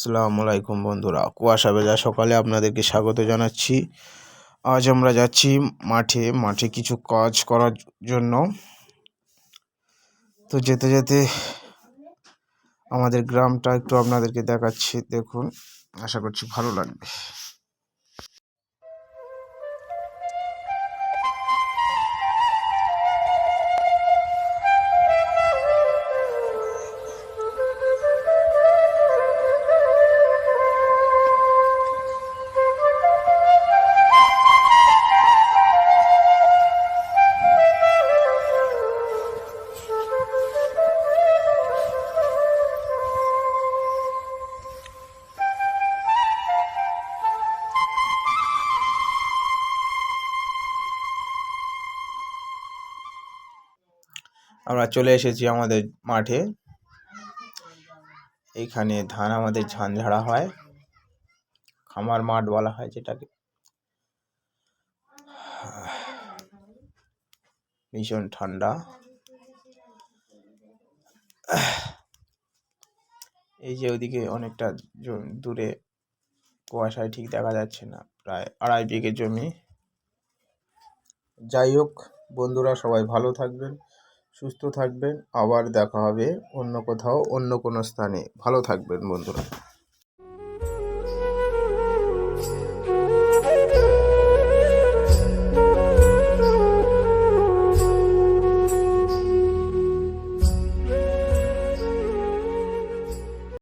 আসসালামু আলাইকুম বন্ধুরা। কুয়াশা ভেজা সকালে আপনাদেরকে স্বাগত জানাচ্ছি। আজ আমরা যাচ্ছি মাঠে মাঠে কিছু কাজ করার জন্য। তো যেতে যেতে আমাদের গ্রামটা একটু আপনাদেরকে দেখাচ্ছি, দেখুন। আশা করছি ভালো লাগবে। আমরা চলে এসেছি আমাদের মাঠে। এইখানে ধান আমাদের ঝাড়া হয়। খামার মাঠ বলা হয় যেটাকে। ভীষণ ঠান্ডা। এই যে ওদিকে অনেকটা দূরে কুয়াশায় ঠিক দেখা যাচ্ছে না, প্রায় আড়াই বিঘে জমি। যাই হোক, বন্ধুরা সবাই ভালো থাকবেন। সুস্থ থাকবেন আবার দেখা হবে অন্য কোথাও অন্য কোনো স্থানে। ভালো থাকবেন বন্ধুরা।